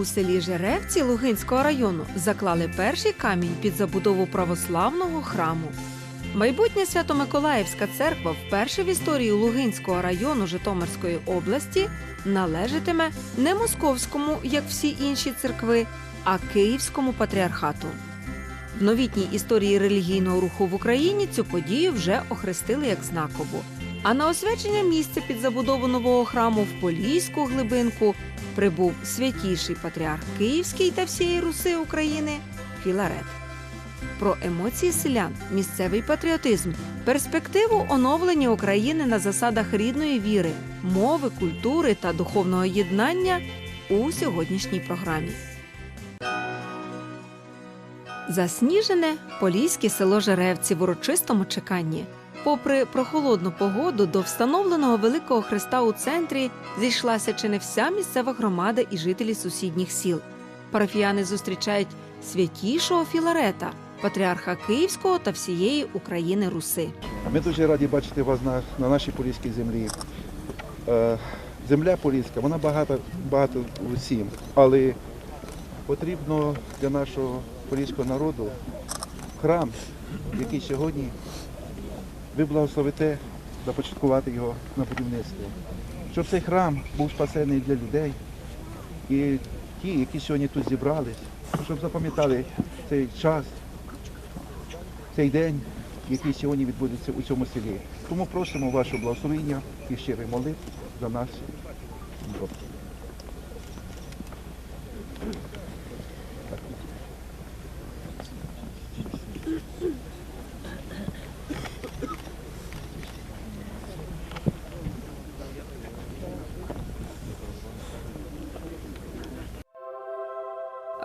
У селі Жеревці Лугинського району заклали перший камінь під забудову православного храму. Майбутня Свято-Миколаївська церква вперше в історії Лугинського району Житомирської області належатиме не московському, як всі інші церкви, а Київському патріархату. В новітній історії релігійного руху в Україні цю подію вже охрестили як знакову. А на освячення місця під забудову нового храму в Поліську глибинку прибув святіший патріарх Київський та всієї Руси України Філарет. Про емоції селян, місцевий патріотизм, перспективу оновлення України на засадах рідної віри, мови, культури та духовного єднання у сьогоднішній програмі. Засніжене поліське село Жеревці в урочистому чеканні. Попри прохолодну погоду, до встановленого великого хреста у центрі зійшлася чи не вся місцева громада і жителі сусідніх сіл. Парафіяни зустрічають святішого Філарета, патріарха Київського та всієї України Руси. Ми дуже раді бачити вас на, на нашій поліській землі. Е, земля поліська, вона багата, багато усім, але потрібно для нашого поліського народу храм, який сьогодні ви благословите започаткувати його на будівництво. Щоб цей храм був спасений для людей і ті, які сьогодні тут зібрались, щоб запам'ятали цей час, цей день, який сьогодні відбудеться у цьому селі. Тому просимо вашого благословення і щирий молитв за нас.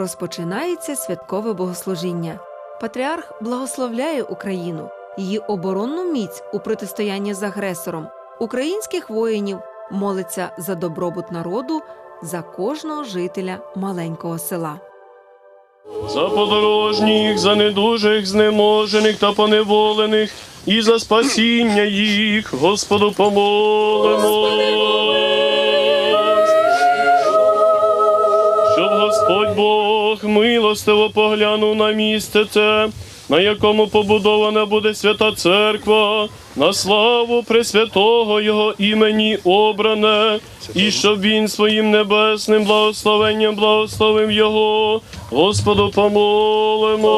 Розпочинається святкове богослужіння. Патріарх благословляє Україну, її оборонну міць у протистоянні з агресором, українських воїнів, молиться за добробут народу, за кожного жителя маленького села. За подорожніх, за недужих, знеможених та поневолених, і за спасіння їх, Господу помолимо. Милостиво поглянув на місце це, на якому побудована буде свята церква, на славу Пресвятого Його імені обране, і щоб він своїм небесним благословенням благословив Його, Господу помолимо.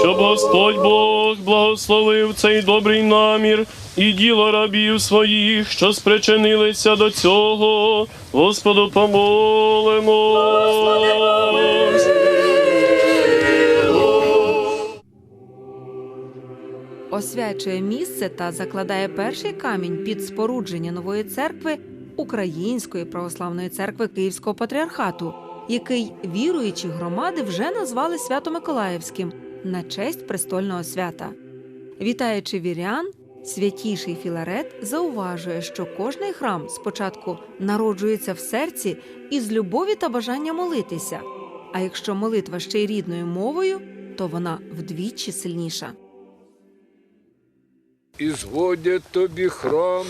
Щоб Господь Бог благословив цей добрий намір і діло рабів своїх, що спричинилися до цього, Господу помолимо. Освячує місце та закладає перший камінь під спорудження нової церкви Української православної церкви Київського патріархату, який віруючі громади вже назвали Свято-Миколаївським на честь престольного свята. Вітаючи вірян, святіший Філарет зауважує, що кожний храм спочатку народжується в серці із любові та бажання молитися. А якщо молитва ще й рідною мовою, то вона вдвічі сильніша. і зводять тобі храм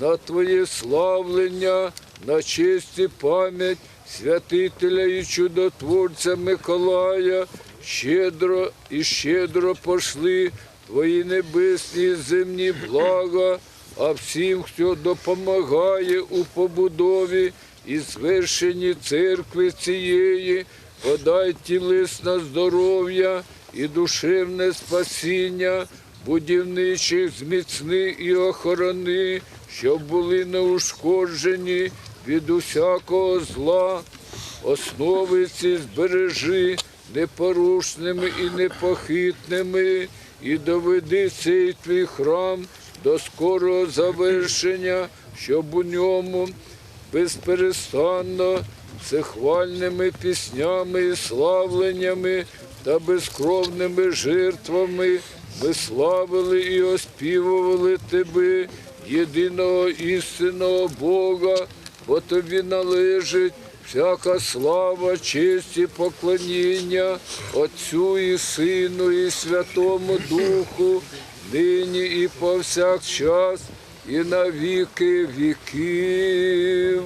на твоє славлення, на честь і пам'ять святителя і чудотворця Миколая, щедро і щедро пошли твої небесні земні блага, а всім, хто допомагає у побудові і звершенні церкви цієї, подай тілесне здоров'я і душевне спасіння, будівничих зміцни і охорони, щоб були неушкоджені від усякого зла, основи ці збережи непорушними і непохитними, і доведи цей твій храм до скорого завершення, щоб у ньому безперестанно всехвальними піснями і славленнями та безкровними жертвами ми славили і оспівували Тебе, єдиного істинного Бога, бо Тобі належить всяка слава, честь і поклоніння Отцю і Сину, і Святому Духу, нині і повсякчас, і на віки віків.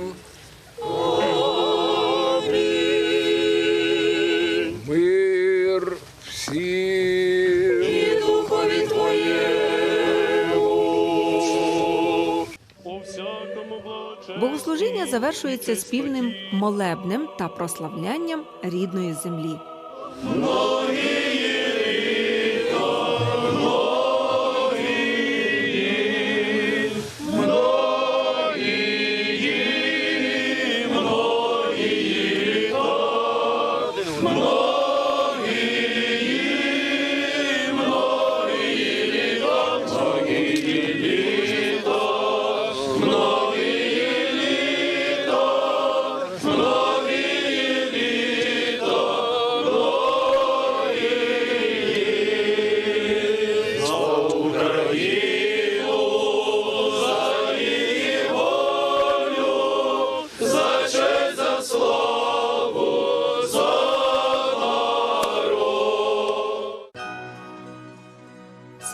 Богослужіння завершується спільним молебнем та прославлянням рідної землі.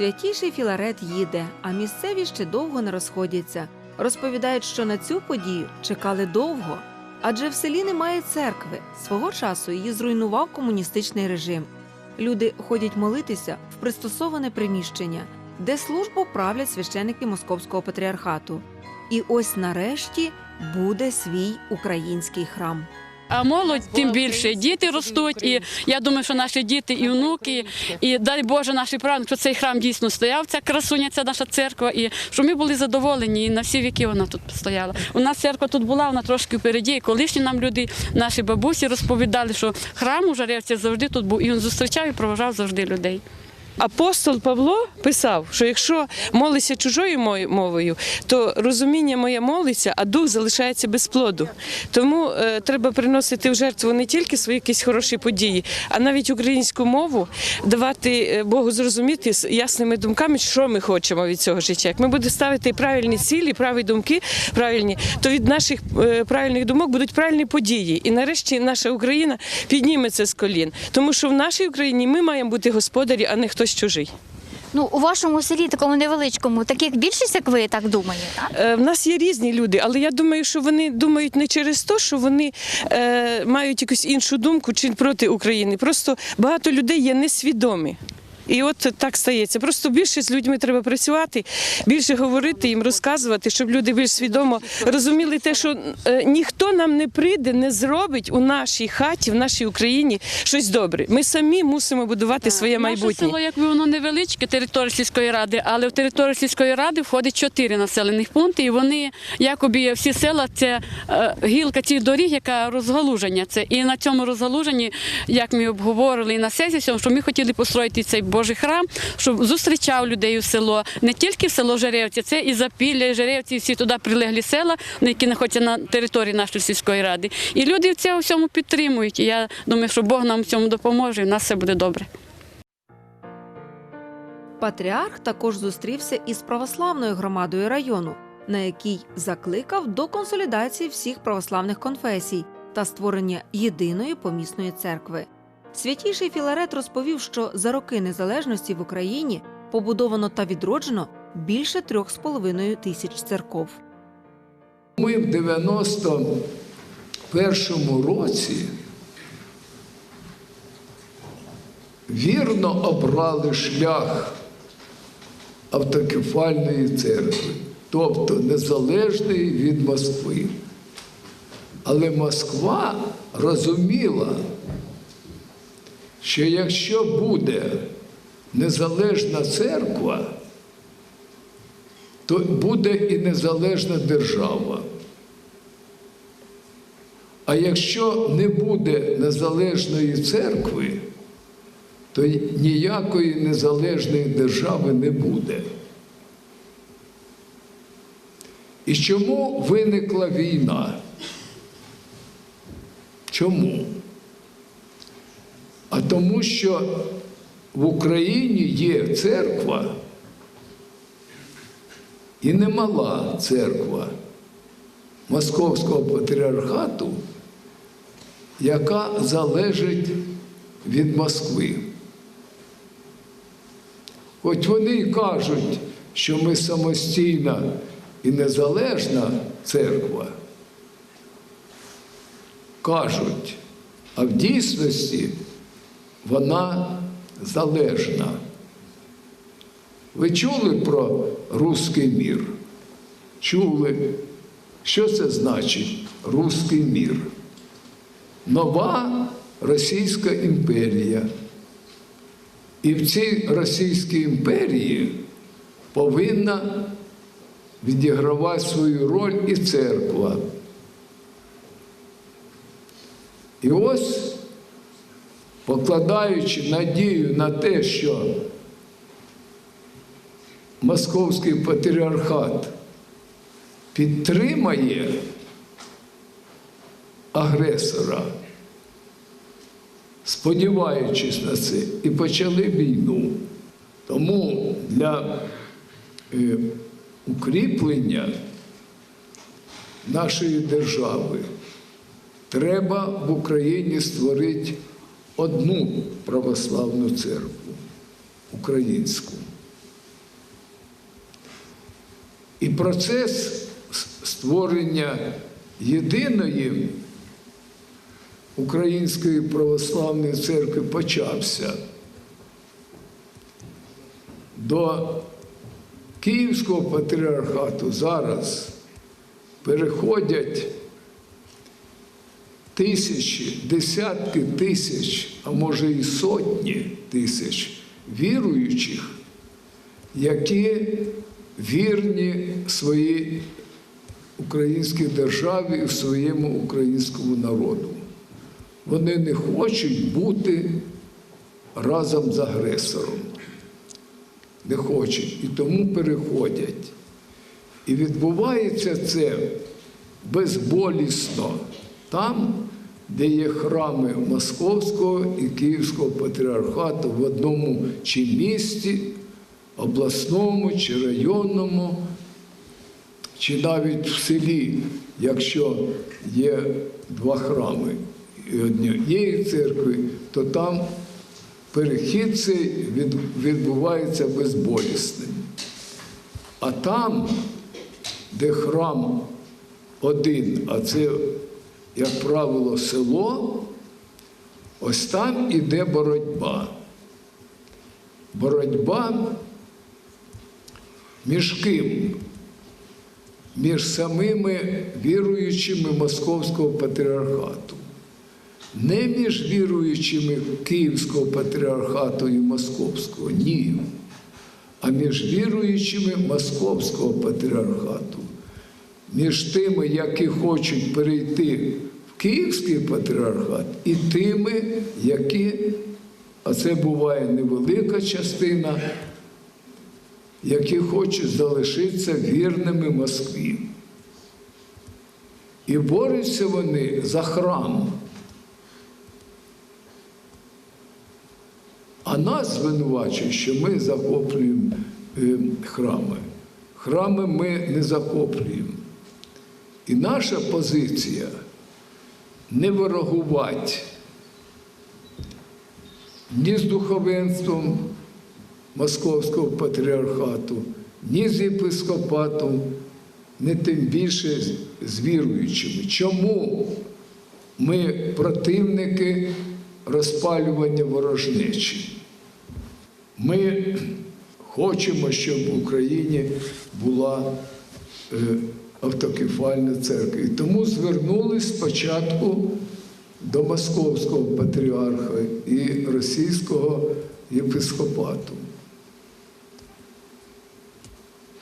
Святіший Філарет їде, а місцеві ще довго не розходяться. Розповідають, що на цю подію чекали довго, адже в селі немає церкви. Свого часу її зруйнував комуністичний режим. Люди ходять молитися в пристосоване приміщення, де службу правлять священики Московського патріархату. І ось нарешті буде свій український храм. А молодь тим більше діти ростуть, і я думаю, що наші діти і внуки, і дай Боже, наші правнуки, що цей храм дійсно стояв, ця красуня, ця наша церква, і що ми були задоволені, і на всі віки вона тут стояла. У нас церква тут була, вона трошки впереді. І колишні нам люди, наші бабусі розповідали, що храм у Жаревці завжди тут був, і він зустрічав і проважав завжди людей. Апостол Павло писав, що якщо молишся чужою мовою, то розуміння моє молиться, а дух залишається без плоду. Тому е, треба приносити в жертву не тільки свої якісь хороші події, а навіть українську мову, давати е, Богу зрозуміти з ясними думками, що ми хочемо від цього життя. Як ми будемо ставити правильні цілі, праві думки правильні, то від наших е, правильних думок будуть правильні події. І нарешті наша Україна підніметься з колін. Тому що в нашій Україні ми маємо бути господарі, а не хтось чужий. Ну, у вашому селі, такому невеличкому, таких більшість, як ви так думаєте? Так? Е, В нас є різні люди, але я думаю, що вони думають не через те, що вони е, мають якусь іншу думку чи проти України. Просто багато людей є несвідомі. І от так стається. Просто більше з людьми треба працювати, більше говорити їм, розказувати, щоб люди більш свідомо розуміли те, що е, ніхто нам не прийде, не зробить у нашій хаті, в нашій Україні щось добре. Ми самі мусимо будувати своє Наше майбутнє. село, якби воно невеличке, територія сільської ради, але в територію сільської ради входить чотири населених пункти, і вони якоби всі села це е, гілка цих доріг, яка розгалуження. Це і на цьому розгалуженні, як ми обговорили і на сесії, що ми хотіли построїти цей Божий храм, щоб зустрічав людей у село, не тільки в село Жеревці, це і Запілля, і Жеревці, всі туди прилеглі села, які знаходяться на території нашої сільської ради. І люди в цьому всьому підтримують. І я думаю, що Бог нам в цьому допоможе, і в нас все буде добре. Патріарх також зустрівся із православною громадою району, на якій закликав до консолідації всіх православних конфесій та створення єдиної помісної церкви. Святіший Філарет розповів, що за роки незалежності в Україні побудовано та відроджено більше трьох з половиною тисяч церков. Ми в 91-му році вірно обрали шлях автокефальної церкви, тобто незалежної від Москви. Але Москва розуміла, що якщо буде незалежна церква, то буде і незалежна держава. А якщо не буде незалежної церкви, то ніякої незалежної держави не буде. І чому виникла війна? Чому? А тому, що в Україні є церква, і немала церква Московського патріархату, яка залежить від Москви. Хоч вони й кажуть, що ми самостійна і незалежна церква кажуть, а в дійсності вона залежна. Ви чули про руський мір? Чули. Що це значить руський мір? Нова Російська імперія. І в цій Російській імперії повинна відігравати свою роль і церква. І ось, покладаючи надію на те, що Московський патріархат підтримає агресора, сподіваючись на це, і почали війну. Тому для е, укріплення нашої держави треба в Україні створити одну православну церкву українську. І процес створення єдиної Української православної церкви почався. До Київського патріархату зараз переходять тисячі, десятки тисяч, а може і сотні тисяч віруючих, які вірні своїй українській державі і своєму українському народу. Вони не хочуть бути разом з агресором. Не хочуть і тому переходять. І відбувається це безболісно там, де є храми Московського і Київського патріархату в одному чи місті, обласному чи районному, чи навіть в селі, якщо є два храми і однієї церкви, то там перехід цей відбувається безболісним. А там, де храм один, а це, як правило, село, ось там іде боротьба. Боротьба між ким? Між самими віруючими Московського патріархату. Не між віруючими Київського патріархату і Московського, ні. А між віруючими Московського патріархату, між тими, які хочуть перейти в Київський патріархат, і тими, які, а це буває невелика частина, які хочуть залишитися вірними Москві. І борються вони за храм. А нас звинувачують, що ми захоплюємо е, храми. Храми ми не захоплюємо. І наша позиція не ворогувати ні з духовенством Московського патріархату, ні з єпископатом, не тим більше з- віруючими. Чому ми противники розпалювання ворожнечі? Ми хочемо, щоб в Україні була е, автокефальна церква. І тому звернулись спочатку до Московського патріарха і російського єпископату.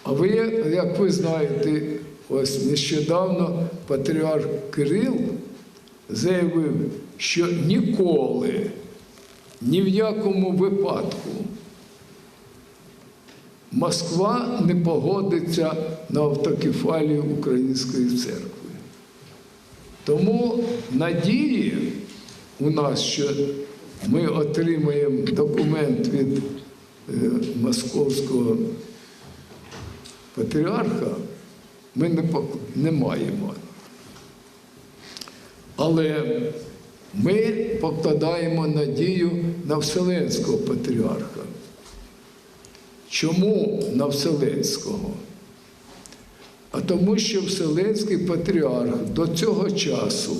А ви, як ви знаєте, ось нещодавно патріарх Кирил заявив, що ніколи, ні в якому випадку Москва не погодиться на автокефалію Української церкви. Тому надії у нас, що ми отримаємо документ від е, московського патріарха, ми не, не маємо. Але ми покладаємо надію на Вселенського патріарха. Чому на Вселенського? А тому, що Вселенський патріарх до цього часу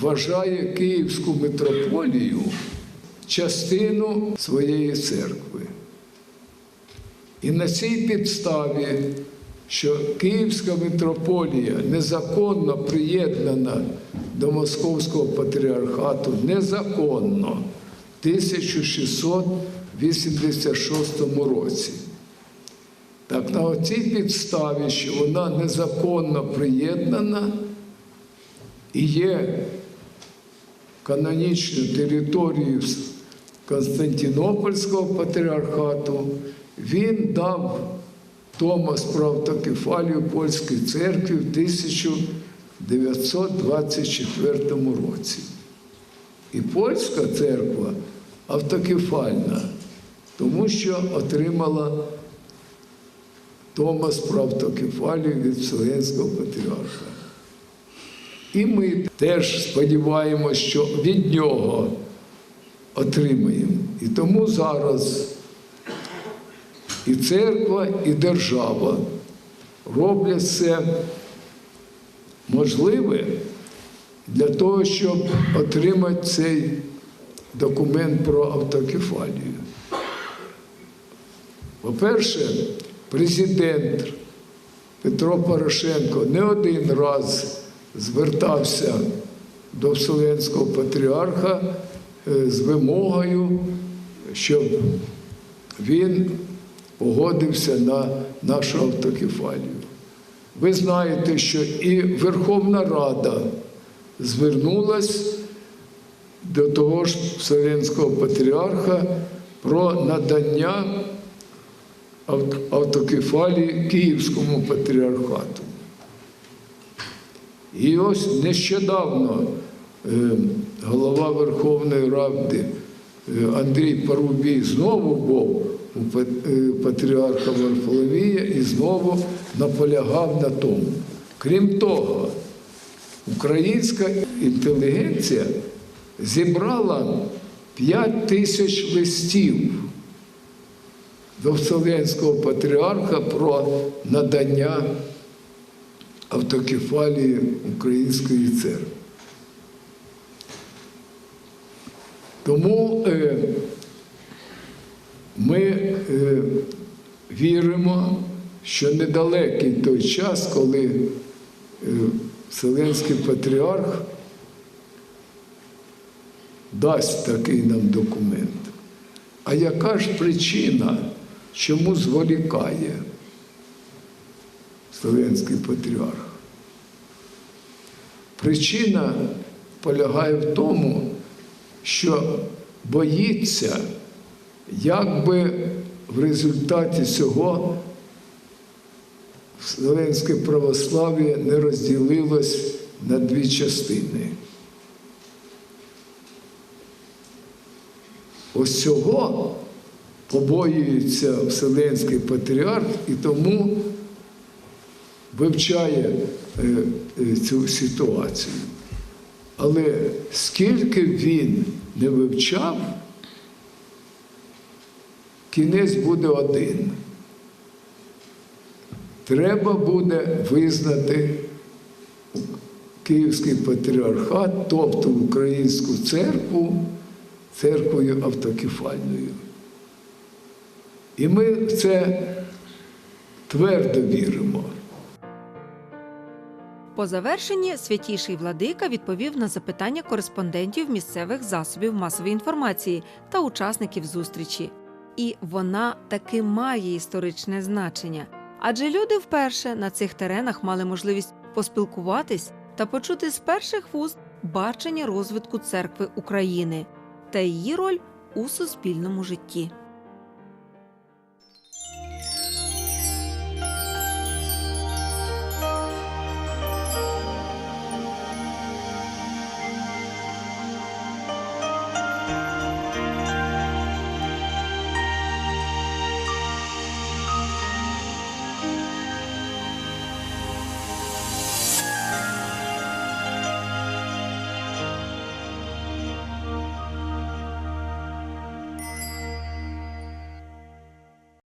вважає Київську митрополію частину своєї церкви. І на цій підставі, що Київська митрополія незаконно приєднана до Московського патріархату, незаконно 1600 86 році. Так на оцій підставі, що вона незаконно приєднана і є канонічною територією Константинопольського патріархату, він дав Томас про автокефалію Польської церкви в 1924 році. І польська церква автокефальна тому що отримала Томас про автокефалію від Вселенського патріарха. І ми теж сподіваємося, що від нього отримаємо. І тому зараз і церква, і держава роблять все можливе для того, щоб отримати цей документ про автокефалію. По-перше, президент Петро Порошенко не один раз звертався до Вселенського патріарха е, з вимогою, щоб він погодився на нашу автокефалію. Ви знаєте, що і Верховна Рада звернулась до того ж Вселенського патріарха про надання автокефалії Київському патріархату. І ось нещодавно е, голова Верховної Ради е, Андрій Парубій знову був у е, патріарха Варфоломія і знову наполягав на тому. Крім того, українська інтелігенція зібрала 5 тисяч листів до Вселенського патріарха про надання автокефалії Української церкви. Тому е, ми е, віримо, що недалекий той час, коли е, Вселенський патріарх дасть такий нам документ. А яка ж причина, чому зволікає Вселенський патріарх? Причина полягає в тому, що боїться, як би в результаті цього Вселенське православ'я не розділилось на дві частини. Ось цього побоюється Вселенський патріарх і тому вивчає е, е, цю ситуацію. Але скільки він не вивчав, кінець буде один. Треба буде визнати Київський патріархат, тобто Українську церкву, церквою автокефальною. І ми в це твердо віримо. По завершенні святіший владика відповів на запитання кореспондентів місцевих засобів масової інформації та учасників зустрічі. І вона таки має історичне значення, адже люди вперше на цих теренах мали можливість поспілкуватись та почути з перших вуст бачення розвитку церкви України та її роль у суспільному житті.